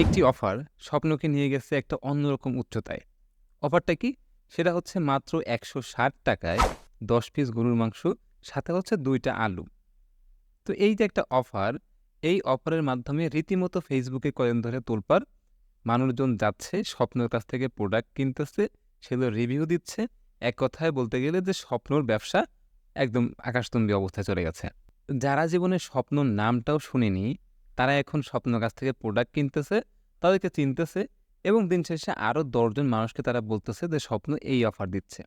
একটি অফার স্বপ্নকে নিয়ে গেছে একটা অন্যরকম উচ্চতায়। অফারটা কি? সেটা হচ্ছে মাত্র একশো ষাট টাকায় দশ পিস গরুর মাংস, সাথে হচ্ছে দুইটা আলু। তো এই যে একটা অফার, এই অফারের মাধ্যমে রীতিমতো ফেসবুকে কয়েন ধরে তোলপার মানুষজন যাচ্ছে, স্বপ্নের কাছ থেকে প্রোডাক্ট কিনতেছে, সেগুলো রিভিউ দিচ্ছে। এক কথায় বলতে গেলে যে স্বপ্নর ব্যবসা একদম আকাশতম্বী অবস্থায় চলে গেছে। যারা জীবনে স্বপ্নর নামটাও শুনেনি তারা এখন স্বপ্নের কাছ থেকে প্রোডাক্ট কিনতেছে, তাদেরকে চিনতেছে এবং দিন শেষে আরও দশজন মানুষকে তারা বলতেছে যে স্বপ্ন এই অফার দিচ্ছে।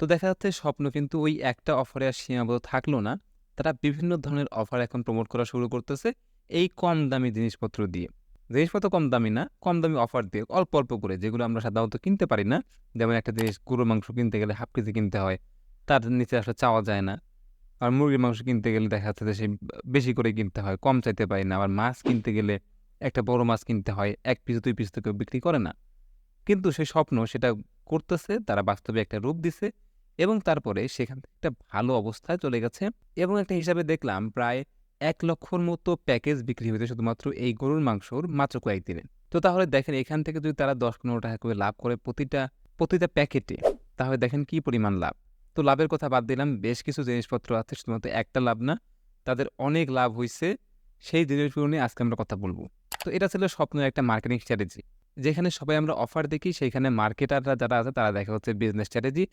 তো দেখা যাচ্ছে স্বপ্ন কিন্তু ওই একটা অফারে আর সীমাবদ্ধ থাকল না। তারা বিভিন্ন ধরনের অফার এখন প্রমোট করা শুরু করতেছে এই কম দামি জিনিসপত্র দিয়ে। জিনিসপত্র কম দামি না, কম দামি অফার দিয়ে, অল্প অল্প করে, যেগুলো আমরা সাধারণত কিনতে পারি না। যেমন একটা জিনিস, গরুর মাংস কিনতে গেলে হাফ কেজি কিনতে হয়, তার নিচে আসলে চাওয়া যায় না। আর মুরগির মাংস কিনতে গেলে দেখা যাচ্ছে যে সে বেশি করে কিনতে হয়, কম চাইতে পারি না। আবার মাছ কিনতে গেলে একটা বড় মাছ কিনতে হয়, এক পিস দুই পিস তো কেউ বিক্রি করে না। কিন্তু সেই স্বপ্ন সেটা করতেছে, তারা বাস্তবে একটা রূপ দিছে এবং তারপরে সেখান থেকে একটা ভালো অবস্থায় চলে গেছে এবং একটা হিসাবে দেখলাম প্রায় এক লক্ষর মতো প্যাকেজ বিক্রি হয়েছে শুধুমাত্র এই গরুর মাংসর মাত্র কয়েকদিনে তো তাহলে দেখেন, এখান থেকে যদি তারা দশ পনেরো টাকা করে লাভ করে প্রতিটা প্রতিটা প্যাকেটে, তাহলে দেখেন কি পরিমাণ লাভ। তো লাভের কথা বাদ দিলাম, বেশ কিছু জিনিসপত্র আছে, শুধুমাত্র একটা লাভ না, তাদের অনেক লাভ হয়েছে সেই জিনিসগুলো নিয়ে আজকে আমরা কথা বলব। তো এটা ছিল স্বপ্নের একটা মার্কেটিং স্ট্র্যাটেজি যেখানে সবাই আমরা অফার দেখি, সেইখানে মার্কেটাররা যারা আছে, তারা দেখা হচ্ছে বিজনেস স্ট্র্যাটেজি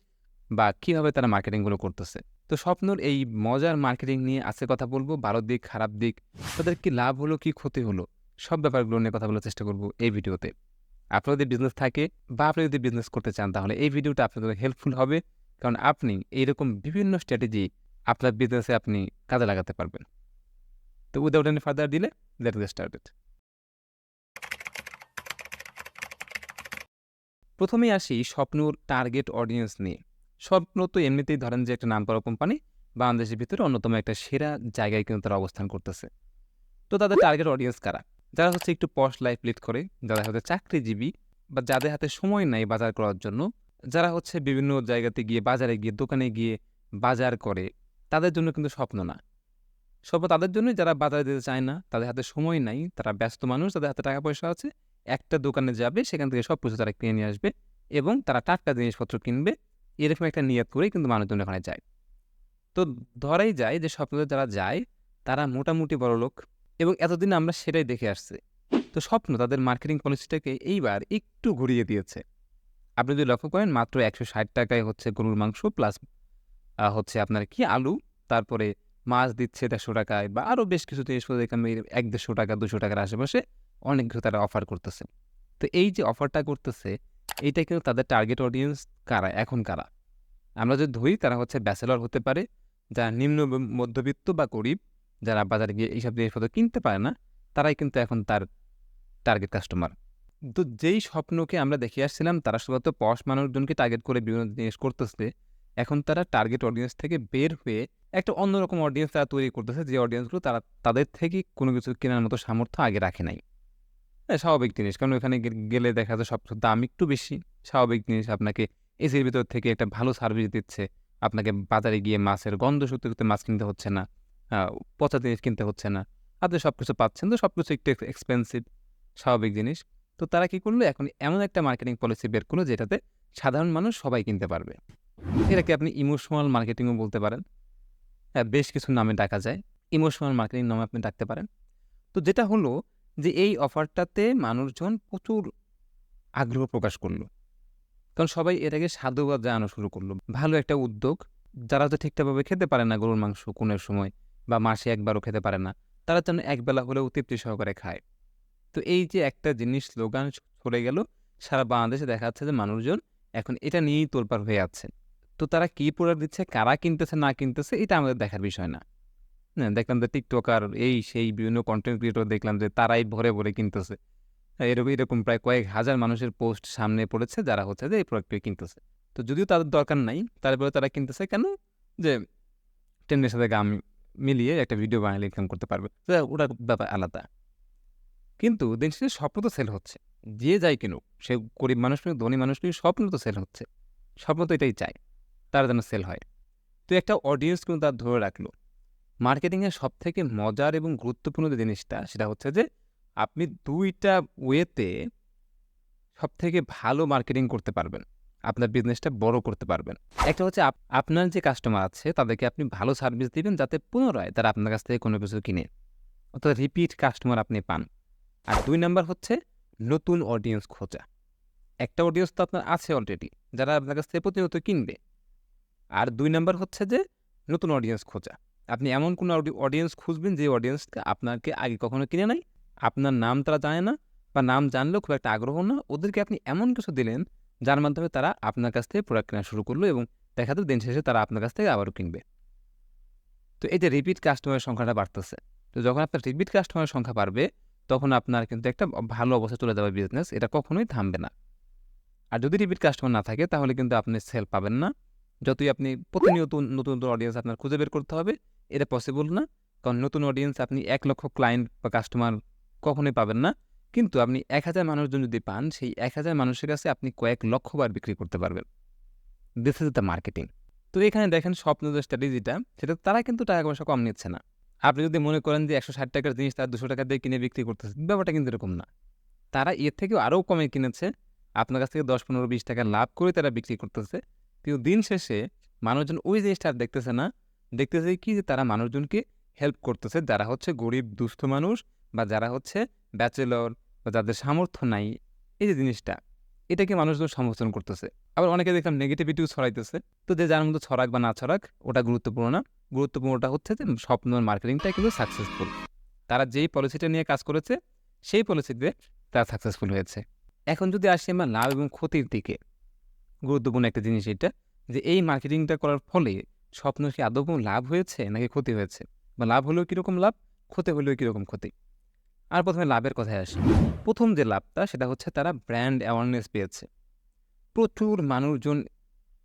বা কীভাবে তারা মার্কেটিংগুলো করতেছে। তো স্বপ্নর এই মজার মার্কেটিং নিয়ে আজকে কথা বলব, ভালো দিক, খারাপ দিক, তাদের কি লাভ হলো, কি ক্ষতি হলো, সব ব্যাপারগুলো নিয়ে কথা বলার চেষ্টা করব এই ভিডিওতে। আপনার যদি বিজনেস থাকে বা আপনি যদি বিজনেস করতে চান, তাহলে এই ভিডিওটা আপনাদের হেল্পফুল হবে। কারণ আপনি এইরকম বিভিন্ন স্ট্র্যাটেজি আপনার বিজনেসে আপনি কাজে লাগাতে পারবেন। তো উইদাউট এনি ফার্দার দিলে লেট গেট স্টার্টেড প্রথমেই আসি স্বপ্নর টার্গেট অডিয়েন্স নিয়ে। স্বপ্ন তো এমনিতেই ধরেন যে একটা নাম করা কোম্পানি বাংলাদেশের ভিতরে অন্যতম একটা সেরা জায়গায় কিন্তু তারা অবস্থান করতেছে। তো তাদের টার্গেট অডিয়েন্স কারা? যারা হচ্ছে একটু পশ লাইফ লিড করে যারা হচ্ছে চাকরিজীবী বা যাদের হাতে সময় নাই বাজার করার জন্য যারা হচ্ছে বিভিন্ন জায়গাতে গিয়ে, বাজারে গিয়ে, দোকানে গিয়ে বাজার করে, তাদের জন্য কিন্তু স্বপ্ন না। স্বপ্ন তাদের জন্যই যারা বাজারে যেতে চায় না, তাদের হাতে সময় নাই, তারা ব্যস্ত মানুষ, তাদের হাতে টাকা পয়সা আছে, একটা দোকানে যাবে, সেখান থেকে সব কিছু তারা কিনে নিয়ে আসবে এবং তারা টাটকা জিনিসপত্র কিনবে, এরকম একটা নিয়ত করেই কিন্তু মানুষজন ওখানে যায়। তো ধরাই যায় যে স্বপ্নতে যারা যায়, তারা মোটামুটি বড় লোক এবং এতদিন আমরা সেটাই দেখে আসছি। তো স্বপ্ন তাদের মার্কেটিং পলিসিটাকে এইবার একটু ঘুরিয়ে দিয়েছে। আপনি যদি লক্ষ্য করেন, মাত্র একশো ষাট টাকায় হচ্ছে গরুর মাংস, প্লাস হচ্ছে আপনার কি আলু, তারপরে মাছ দিচ্ছে দেড়শো টাকায়, বা আরও বেশ কিছু জিনিস দেখলাম এক দেড়শো টাকা, দুশো টাকার আশেপাশে অনেক কিছু তারা অফার করতেছে। তো এই যে অফারটা করতেছে, এইটা কিন্তু তাদের টার্গেট অডিয়েন্স কারা, এখন কারা? আমরা যদি ধরি, তারা হচ্ছে ব্যাচেলর হতে পারে, যারা নিম্ন মধ্যবিত্ত বা গরিব, যারা বাজারে গিয়ে এইসব জিনিসপত্র কিনতে পারে না, তারাই কিন্তু এখন তার টার্গেট কাস্টমার তো যেই স্বপ্নকে আমরা দেখে আসছিলাম, তারা শুধুমাত্র পশ মানুষজনকে টার্গেট করে বিভিন্ন জিনিস করতেছে। এখন তারা টার্গেট অডিয়েন্স থেকে বের হয়ে একটা অন্যরকম অডিয়েন্স তারা তৈরি করতেছে, যে অডিয়েন্সগুলো তারা, তাদের থেকে কোনো কিছু কেনার মতো সামর্থ্য আগে রাখে নাই। হ্যাঁ স্বাভাবিক জিনিস। কারণ ওখানে গেলে দেখা যায় সব দাম একটু বেশি। স্বাভাবিক জিনিস আপনাকে এসির ভিতর থেকে একটা ভালো সার্ভিস দিচ্ছে। আপনাকে বাজারে গিয়ে মাছের গন্ধ সত্যি সত্যি মাছ কিনতে হচ্ছে না। পচা জিনিস কিনতে হচ্ছে না। আপনি সব কিছু পাচ্ছেন, তো সব কিছু একটু এক্সপেন্সিভ স্বাভাবিক জিনিস। তো তারা কি করল? এখন এমন একটা মার্কেটিং পলিসি বের করল যেটাতে সাধারণ মানুষ সবাই কিনতে পারবে। এটাকে আপনি ইমোশনাল মার্কেটিংও বলতে পারেন? হ্যাঁ বেশ কিছু নামে ডাকা যায়। ইমোশনাল মার্কেটিং নামে আপনি ডাকতে পারেন। তো যেটা হলো যে এই অফারটাতে মানুষজন প্রচুর আগ্রহ প্রকাশ করল। কারণ সবাই এটাকে সাধুবাদ জানানো শুরু করল। ভালো একটা উদ্যোগ। যারা তো ঠিকঠাকভাবে খেতে পারে না গরুর মাংস কোনের সময় বা মাসে একবারও খেতে পারে না, তারা যেন একবেলা হলেও তৃপ্তি সহকারে খায়। তো এই যে একটা জিনিস স্লোগান ছড়ে গেল, সারা বাংলাদেশে দেখা যাচ্ছে যে মানুষজন এখন এটা নিয়েই তোলপার হয়ে আছে। তো তারা কী প্রোডাক্ট দিচ্ছে, কারা কিনতেছে, না কিনতেছে, এটা আমাদের দেখার বিষয় না। হ্যাঁ দেখলাম যে টিকটকার এই সেই বিভিন্ন কন্টেন্ট ক্রিয়েটর দেখলাম যে তারাই ভরে ভরে কিনতেছে। এরকম এরকম প্রায় কয়েক হাজার মানুষের পোস্ট সামনে পড়েছে, যারা হচ্ছে যে এই প্রোডাক্টটি কিনতেছে। তো যদিও তাদের দরকার নাই তারপরে তারা কিনতেছে কেন? যে ট্রেন্ডের সাথে গাম, মিলিয়ে একটা ভিডিও বানালে ইনকাম করতে পারবে। ওটার ব্যাপার আলাদা। কিন্তু দিন শেষে স্বপ্ন তো সেল হচ্ছে। যে যাই কিনুক, সে গরিব মানুষ কিনুক, ধনী মানুষ কিনুক, স্বপ্ন তো সেল হচ্ছে। স্বপ্ন তো এটাই চায় তার যেন সেল হয়। তো একটা অডিয়েন্স কিন্তু তার ধরে রাখল। মার্কেটিংয়ের সব থেকে মজার এবং গুরুত্বপূর্ণ যে জিনিসটা, সেটা হচ্ছে যে আপনি দুইটা ওয়েতে সব থেকে ভালো মার্কেটিং করতে পারবেন। আপনার বিজনেসটা বড় করতে পারবেন। একটা হচ্ছে আপনার যে কাস্টমার আছে, তাদেরকে আপনি ভালো সার্ভিস দিবেন যাতে পুনরায় তারা আপনার কাছ থেকে কোনো কিছু কিনে। অর্থাৎ রিপিট কাস্টমার আপনি পান। আর দুই নাম্বার হচ্ছে নতুন অডিয়েন্স খোঁজা। একটা অডিয়েন্স তো আপনার আছে অলরেডি যারা আপনার কাছ থেকে প্রতিনিয়ত কিনবে। আর দুই নাম্বার হচ্ছে যে নতুন অডিয়েন্স খোঁজা। আপনি এমন কোনো অডিয়েন্স খুঁজবেন যে অডিয়েন্স আপনাকে আগে কখনো কিনে নাই, আপনার নাম তারা জানে না বা নাম জানলেও খুব একটা আগ্রহ না, ওদেরকে আপনি এমন কিছু দিলেন যার মাধ্যমে তারা আপনার কাছ থেকে প্রোডাক্ট কেনা শুরু করল এবং দেখা দিন শেষে তারা আপনার কাছ থেকে আবারও কিনবে। তো এই যে রিপিট কাস্টমারের সংখ্যাটা বাড়তেছে। তো যখন আপনার রিপিট কাস্টমারের সংখ্যা বাড়বে তখন আপনার কিন্তু একটা ভালো অবস্থা চলে যাবে বিজনেস এটা কখনোই থামবে না। আর যদি রিপিট কাস্টমার না থাকে, তাহলে কিন্তু আপনি সেল পাবেন না। যতই আপনি প্রতিনিয়ত নতুন নতুন অডিয়েন্স আপনার খুঁজে বের করতে হবে, এটা পসিবল না। কারণ নতুন অডিয়েন্স আপনি এক লক্ষ ক্লায়েন্ট বা কাস্টমার কখনোই পাবেন না। কিন্তু আপনি এক হাজার মানুষজন যদি পান, সেই এক হাজার মানুষের কাছে আপনি কয়েক লক্ষ বার বিক্রি করতে পারবেন। দিস ইজ দ্য মার্কেটিং তো এখানে দেখেন স্বপ্ন যে স্ট্র্যাটেজিটা সেটা তারা কিন্তু টাকা পয়সা কম নিচ্ছে না। আপনি যদি মনে করেন যে একশো ষাট টাকার জিনিস তারা দুশো টাকা দিয়ে কিনে বিক্রি করতেছে, ব্যাপারটা কিন্তু এরকম না। তারা এর থেকেও আরও কমে কিনেছে। আপনার কাছ থেকে দশ, পনেরো, বিশ টাকা লাভ করে তারা বিক্রি করতেছে। কিন্তু দিন শেষে মানুষজন ওই জিনিসটা আর দেখতেছে না। দেখতেছে কি যে তারা মানুষজনকে হেল্প করতেছে। যারা হচ্ছে গরিব, দুস্থ মানুষ বা যারা হচ্ছে ব্যাচেলর বা যাদের সামর্থ্য নাই, এই যে জিনিসটা। এটাকে মানুষজন সমর্থন করতেছে। আবার অনেকে দেখলাম নেগেটিভিটিও ছড়াইতেছে। তো যে যার মধ্যে ছড়াক বা না ছড়াক, ওটা গুরুত্বপূর্ণ না। গুরুত্বপূর্ণটা হচ্ছে যে স্বপ্ন মার্কেটিংটা কিন্তু সাকসেসফুল তারা যেই পলিসিটা নিয়ে কাজ করেছে, সেই পলিসিতে তারা সাকসেসফুল হয়েছে। এখন যদি আসি আমরা লাভ এবং ক্ষতির দিকে, গুরুত্বপূর্ণ একটা জিনিস এটা, যে এই মার্কেটিংটা করার ফলে স্বপ্ন কি আদৌ লাভ হয়েছে নাকি ক্ষতি হয়েছে? বা লাভ হলেও কীরকম লাভ, ক্ষতি হলেও কীরকম ক্ষতি? আর প্রথমে লাভের কথায় আসি। প্রথম যে লাভটা, সেটা হচ্ছে তারা ব্র্যান্ড অ্যাওয়ারনেস পেয়েছে। প্রচুর মানুষজন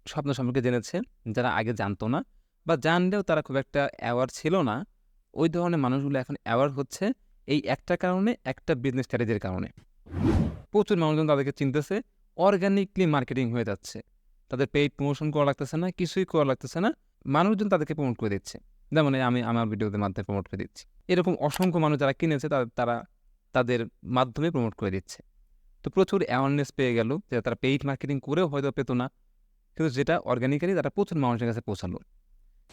স্বপ্ন সম্পর্কে জেনেছে, যারা আগে জানতো না বা জানলেও তারা খুব একটা অ্যাওয়ার ছিল না। ওই ধরনের মানুষগুলো এখন অ্যাওয়ার হচ্ছে এই একটা কারণে, একটা বিজনেস স্ট্র্যাটেজির কারণে। প্রচুর মানুষজন তাদেরকে চিনতেছে অর্গানিকলি মার্কেটিং হয়ে যাচ্ছে। তাদের পেইড প্রমোশন করা লাগতেছে না, কিছুই করা লাগতেছে না। মানুষজন তাদেরকে প্রমোট করে দিচ্ছে। যেমন আমি, আমার ভিডিওদের মাধ্যমে প্রমোট করে দিচ্ছি। এরকম অসংখ্য মানুষ যারা কিনেছে তারা তাদের মাধ্যমে প্রমোট করে দিচ্ছে। তো প্রচুর অ্যাওয়ারনেস পেয়ে গেল যে তারা পেইড মার্কেটিং করেও হয়তো পেত না, কিন্তু যেটা অর্গানিক্যালি তারা প্রচুর মানুষের কাছে পৌঁছালো।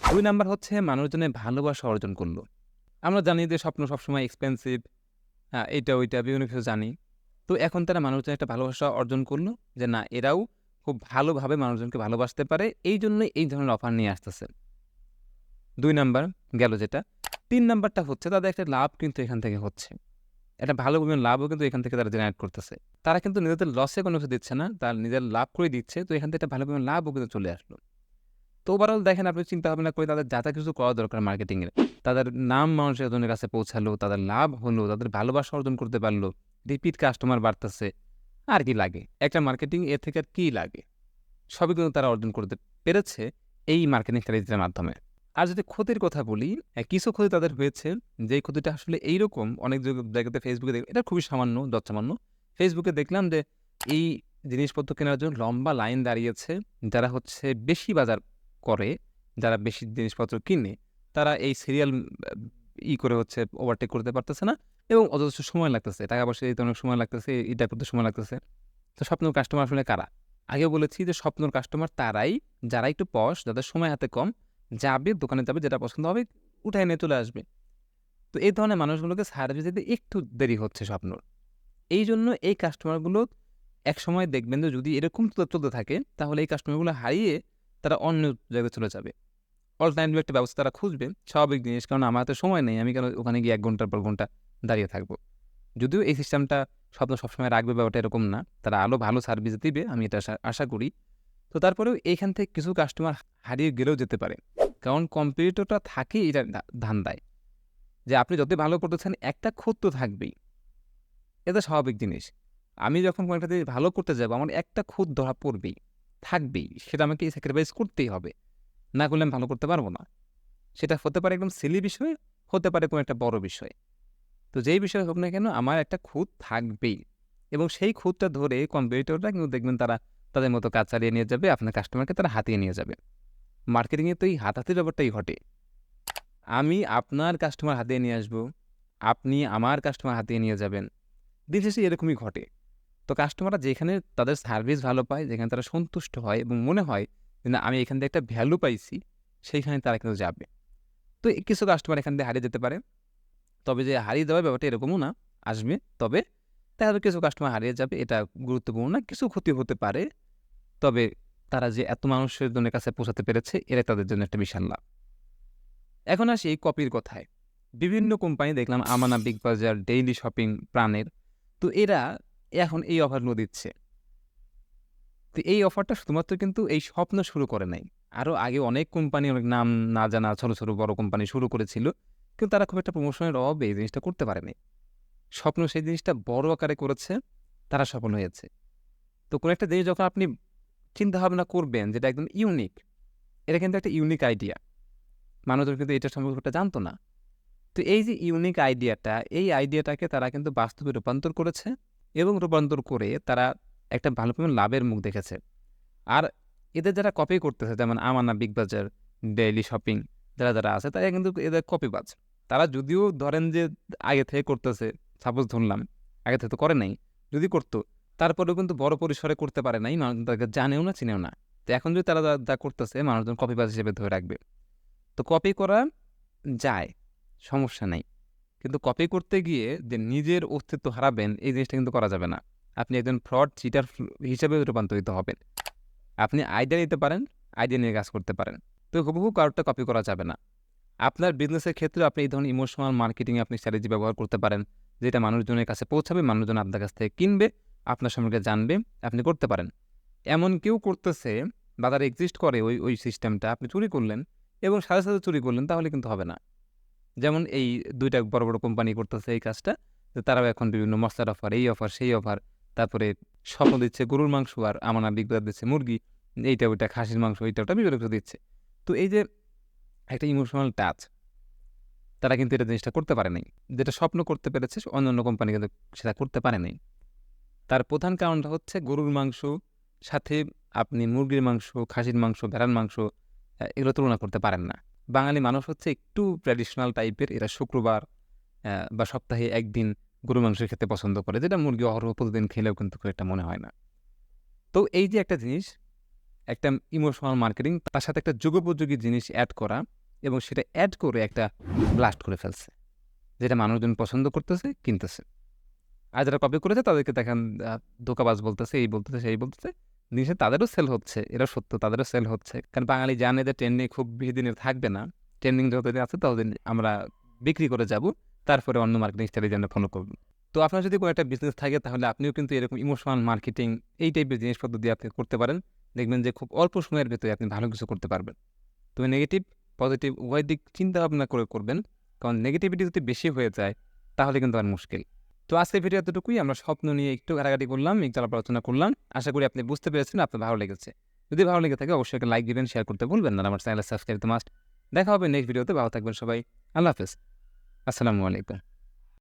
দুই নাম্বার হচ্ছে মানুষজনের ভালোবাসা অর্জন করল। আমরা জানি যে স্বপ্ন সবসময় এক্সপেন্সিভ হ্যাঁ এইটা, ওইটা, বিভিন্ন কিছু জানি। তো এখন তারা মানুষজন একটা ভালোবাসা অর্জন করল যে না, এরাও খুব ভালোভাবে মানুষজনকে ভালোবাসতে পারে। এই জন্যই এই ধরনের অফার নিয়ে আসতেছে। দুই নাম্বার গেল যেটা। তিন নাম্বারটা হচ্ছে, তাদের একটা লাভ কিন্তু এখান থেকে হচ্ছে। একটা ভালো পরিমাণ লাভও কিন্তু এখান থেকে তারা জেনারেট করতেছে। তারা কিন্তু নিজেদের লসে কোনো কিছু দিচ্ছে না, তার নিজের লাভ করে দিচ্ছে, তো এখান থেকে একটা ভালো পরিমাণ লাভও কিন্তু চলে আসলো। তো ওভারঅল দেখেন, আপনি চিন্তা ভাবনা করে তাদের যা কিছু করা দরকার মার্কেটিংয়ের তাদের নাম মানুষের জনের কাছে পৌঁছালো, তাদের লাভ হলো, তাদের ভালোবাসা অর্জন করতে পারল রিপিট কাস্টমার বাড়তেছে। আর কি লাগে? একটা মার্কেটিং এর থেকে আর কী লাগে? সবই কিন্তু তারা অর্জন করতে পেরেছে এই মার্কেটিং স্ট্র্যাটেজির মাধ্যমে। আর যদি ক্ষতির কথা বলি কিছু ক্ষতি তাদের হয়েছে যে ক্ষতিটা আসলে এইরকম অনেক জায়গা- জায়গাতে ফেসবুকে দেখ, এটা খুবই সামান্য, যৎসামান্য। ফেসবুকে দেখলাম যে এই জিনিসপত্র কেনার জন্য লম্বা লাইন দাঁড়িয়েছে। যারা হচ্ছে বেশি বাজার করে, যারা বেশি জিনিসপত্র কিনে, তারা এই সিরিয়াল ই করে হচ্ছে ওভারটেক করতে পারতেছে না এবং অথচ সময় লাগতেছে। টাকা পয়সা দিতে অনেক সময় লাগতেছে এটা করতে সময় লাগতেছে। তো স্বপ্নর কাস্টমার আসলে কারা? আগে বলেছি যে স্বপ্নর কাস্টমার তারাই, যারা একটু পশ যাদের সময় হাতে কম যাবে, দোকানে যাবে, যেটা পছন্দ হবে উঠায় নিয়ে চলে আসবে। তো এই ধরনের মানুষগুলোকে সার্ভিস দিতে একটু দেরি হচ্ছে স্বপ্নর। এই জন্য এই কাস্টমারগুলো এক সময় দেখবেন যে যদি এরকম চলতে থাকে, তাহলে এই কাস্টমারগুলো হারিয়ে তারা অন্য জায়গায় চলে যাবে। অল টাইম একটা ব্যবস্থা তারা খুঁজবে, স্বাভাবিক জিনিস, কারণ আমার হাতে সময় নেই, আমি কেন ওখানে গিয়ে এক ঘণ্টার পর ঘণ্টা দাঁড়িয়ে থাকব? যদিও এই সিস্টেমটা স্বপ্ন সবসময় রাখবে ব্যাপারটা এরকম না, তারা আলো ভালো সার্ভিস দিবে, আমি এটা আশা করি। তো তারপরেও এইখান থেকে কিছু কাস্টমার হারিয়ে গেলেও যেতে পারে। কারণ কম্পিটিটরটা থাকেই এটা ধান্দায়। যে আপনি যতই ভালো করতেছেন একটা খুঁত তো থাকবেই। এটা স্বাভাবিক জিনিস। আমি যখন কোনো একটা জিনিস ভালো করতে যাব, আমার একটা খুঁত ধরা পড়বেই, থাকবেই। সেটা আমাকে স্যাক্রিফাইস করতেই হবে। না করলে আমি ভালো করতে পারব না। সেটা হতে পারে একদম সিলি বিষয়, হতে পারে কোনো একটা বড় বিষয়। তো যেই বিষয় হোক না কেন, আমার একটা খুঁত থাকবেই। এবং সেই খুঁতটা ধরে কম্পিটিটররা কিন্তু দেখবেন তারা তাদের মতো কাজ চালিয়ে নিয়ে যাবে, আপনার কাস্টমারকে তারা হাতিয়ে নিয়ে যাবে। মার্কেটিংয়ে তো এই হাতাহাতির ব্যাপারটাই ঘটে। আমি আপনার কাস্টমার হাতিয়ে নিয়ে আসব, আপনি আমার কাস্টমার হাতিয়ে নিয়ে যাবেন। দিন শেষে এরকমই ঘটে। তো কাস্টমাররা যেখানে তাদের সার্ভিস ভালো পায়, যেখানে তারা সন্তুষ্ট হয় এবং মনে হয় যে না, আমি এখান থেকে একটা ভ্যালু পাইছি, সেইখানে তারা কিন্তু যাবে। তো কিছু কাস্টমার এখান থেকে হারিয়ে যেতে পারে। তবে যে হারিয়ে দেওয়ার ব্যাপারটা এরকমও না, আসবে। তবে তাহলে কিছু কাস্টমার হারিয়ে যাবে, এটা গুরুত্বপূর্ণ না, কিছু ক্ষতি হতে পারে। তবে তারা যে এত মানুষের জনের কাছে পৌঁছাতে পেরেছে এরা তাদের জন্য একটা বিশাল লাভ। এখন আসি এই কপির কথায়। বিভিন্ন কোম্পানি দেখলাম আমানা বিগ বাজার ডেইলি শপিং প্রাণের তো এরা এখন এই অফারগুলো দিচ্ছে। তো এই অফারটা শুধুমাত্র কিন্তু এই স্বপ্ন শুরু করে নাই। আরও আগে অনেক কোম্পানি, অনেক নাম না জানা ছোটো ছোটো, বড় কোম্পানি শুরু করেছিল, কিন্তু তারা খুব একটা প্রমোশনের অভাবে এই জিনিসটা করতে পারেনি। স্বপ্ন সেই জিনিসটা বড় আকারে করেছে, তারা সফল হয়েছে। তো কোনো একটা জিনিস যখন আপনি চিন্তা ভাবনা করবেন যেটা একদম ইউনিক এটা কিন্তু একটা ইউনিক আইডিয়া মানুষজন কিন্তু এটা সম্পর্কে জানতো না। তো এই যে ইউনিক আইডিয়াটা এই আইডিয়াটাকে তারা কিন্তু বাস্তবে রূপান্তর করেছে এবং রূপান্তর করে তারা একটা ভালো পরিমাণ লাভের মুখ দেখেছে। আর এদের যারা কপি করতেছে, যেমন আমানা বিগ বাজার ডেইলি শপিং যারা যারা আছে, তারা কিন্তু এদের কপি কপিবাজ তারা যদিও ধরেন যে আগে থেকে করতেছে সাপোজ ধরলাম, আগে থেকে তো করে নাই, যদি করতো তারপরেও কিন্তু বড় পরিসরে করতে পারে নাই। মানুষ তাকে জানেও না, চিনেও না। তো এখন যদি তারা যা- করতেছে, মানুষজন কপিবাজ হিসেবে ধরে রাখবে। তো কপি করা যায়, সমস্যা নাই। কিন্তু কপি করতে গিয়ে যে নিজের অস্তিত্ব হারাবেন, এই জিনিসটা কিন্তু করা যাবে না। আপনি একজন ফ্রড চিটার হিসেবে রূপান্তরিত হবেন। আপনি আইডিয়া নিতে পারেন আইডিয়া নিয়ে কাজ করতে পারেন। তো হুবহু কারোরটা কপি করা যাবে না। আপনার বিজনেসের ক্ষেত্রে আপনি এই ধরনের ইমোশনাল মার্কেটিং আপনি স্ট্র্যাটেজি ব্যবহার করতে পারেন, যেটা মানুষজনের কাছে পৌঁছাবে, মানুষজন আপনার কাছ থেকে কিনবে। আপনার সম্পর্কে জানবে, আপনি করতে পারেন। এমন কেউ করতেছে, বাজারে এক্সিস্ট করে ওই ওই সিস্টেমটা আপনি চুরি করলেন এবং সাথে সাথে চুরি করলেন, তাহলে কিন্তু হবে না। যেমন এই দুইটা বড় বড় কোম্পানি করতেছে এই কাজটা, যে তারাও এখন বিভিন্ন মশলার অফার এই অফার সেই অফার তারপরে স্বপ্ন দিচ্ছে গরুর মাংস আর আমানা বিগবাদ দিচ্ছে মুরগি, এইটা, ওইটা, খাসির মাংস, এইটা ওটা বিভিন্ন দিচ্ছে। তো এই যে একটা ইমোশনাল টাচ তারা কিন্তু এটা জিনিসটা করতে পারে নাই। যেটা স্বপ্ন করতে পেরেছে অন্য অন্য কোম্পানি কিন্তু সেটা করতে পারে নাই। তার প্রধান কারণটা হচ্ছে গরুর মাংস, সাথে আপনি মুরগির মাংস, খাসির মাংস, ভেড়ার মাংস এগুলো তুলনা করতে পারেন না। বাঙালি মানুষ হচ্ছে একটু ট্র্যাডিশনাল টাইপের এরা শুক্রবার বা সপ্তাহে একদিন গরু মাংস খেতে পছন্দ করে, যেটা মুরগি অহরহ প্রতিদিন খেলেও কিন্তু খুব একটা মনে হয় না। তো এই যে একটা জিনিস, একটা ইমোশনাল মার্কেটিং তার সাথে একটা যুগোপযোগী জিনিস অ্যাড করা এবং সেটা অ্যাড করে একটা ব্লাস্ট করে ফেলছে, যেটা মানুষজন পছন্দ করতেছে, কিনতেছে। আর যারা কপি করেছে তাদেরকে দেখেন ধোকাবাজ বলতেছে, এই বলতেছে, সেই বলতেছে। জিনিসে তাদেরও সেল হচ্ছে এরা সত্য, তাদেরও সেল হচ্ছে। কারণ বাঙালি জানে যে ট্রেন্ডিং খুব বেশি দিনের থাকবে না। ট্রেন্ডিং যতদিন আছে ততদিন আমরা বিক্রি করে যাব, তারপরে অন্য মার্কেটিং স্ট্র্যাটেজি আমরা ফলো করব। তো আপনার যদি কোনো একটা বিজনেস থাকে, তাহলে আপনিও কিন্তু এরকম ইমোশনাল মার্কেটিং এই টাইপের জিনিসপত্র দিয়ে আপনি করতে পারেন। দেখবেন যে খুব অল্প সময়ের ভেতরে আপনি ভালো কিছু করতে পারবেন। তবে নেগেটিভ পজিটিভ উভয় দিক চিন্তা ভাবনা করে করবেন। কারণ নেগেটিভিটি যদি বেশি হয়ে যায়, তাহলে কিন্তু আর মুশকিল। তো আজকের ভিডিও এতটুকুই। আমরা স্বপ্ন নিয়ে একটু ঘাটাঘাটি করলাম, একটু আলাপ আলোচনা করলাম। আশা করি আপনি বুঝতে পেরেছেন, আপনার ভালো লেগেছে। যদি ভালো লেগে থাকে অবশ্যই লাইক দিবেন শেয়ার করতে ভুলবেন না। আমার চ্যানেল সাবস্ক্রাইব মাস্ট দেখা হবে নেক্সট ভিডিওতে ভালো থাকবেন সবাই। আল্লাহ হাফেজ। আসসালামু আলাইকুম।